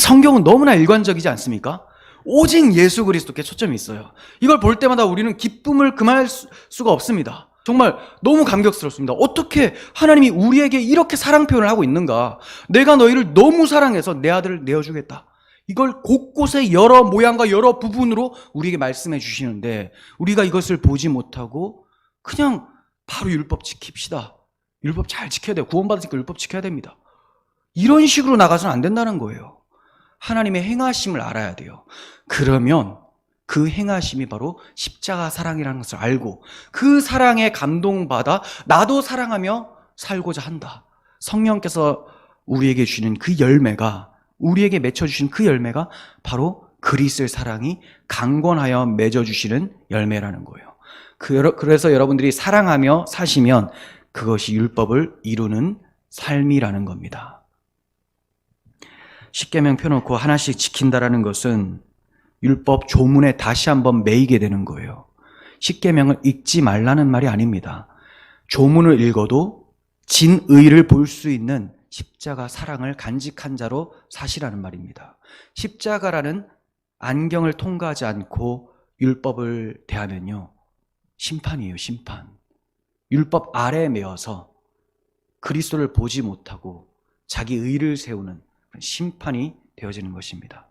성경은 너무나 일관적이지 않습니까? 오직 예수 그리스도께 초점이 있어요. 이걸 볼 때마다 우리는 기쁨을 금할 수, 수가 없습니다. 정말 너무 감격스럽습니다. 어떻게 하나님이 우리에게 이렇게 사랑 표현을 하고 있는가? 내가 너희를 너무 사랑해서 내 아들을 내어주겠다. 이걸 곳곳에 여러 모양과 여러 부분으로 우리에게 말씀해 주시는데 우리가 이것을 보지 못하고 그냥 바로 율법 지킵시다. 율법 잘 지켜야 돼요. 구원받으니까 율법 지켜야 됩니다. 이런 식으로 나가서는 안 된다는 거예요. 하나님의 행하심을 알아야 돼요. 그러면 그 행하심이 바로 십자가 사랑이라는 것을 알고 그 사랑에 감동받아 나도 사랑하며 살고자 한다. 성령께서 우리에게 주시는 그 열매가 우리에게 맺혀주신 그 열매가 바로 그리스의 사랑이 강권하여 맺어주시는 열매라는 거예요. 그 그래서 여러분들이 사랑하며 사시면 그것이 율법을 이루는 삶이라는 겁니다. 십계명 펴놓고 하나씩 지킨다라는 것은 율법 조문에 다시 한번 매이게 되는 거예요. 십계명을 읽지 말라는 말이 아닙니다. 조문을 읽어도 진의를 볼 수 있는 십자가 사랑을 간직한 자로 사시라는 말입니다. 십자가라는 안경을 통과하지 않고 율법을 대하면요. 심판이에요, 심판. 율법 아래에 매어서 그리스도를 보지 못하고 자기 의를 세우는 심판이 되어지는 것입니다.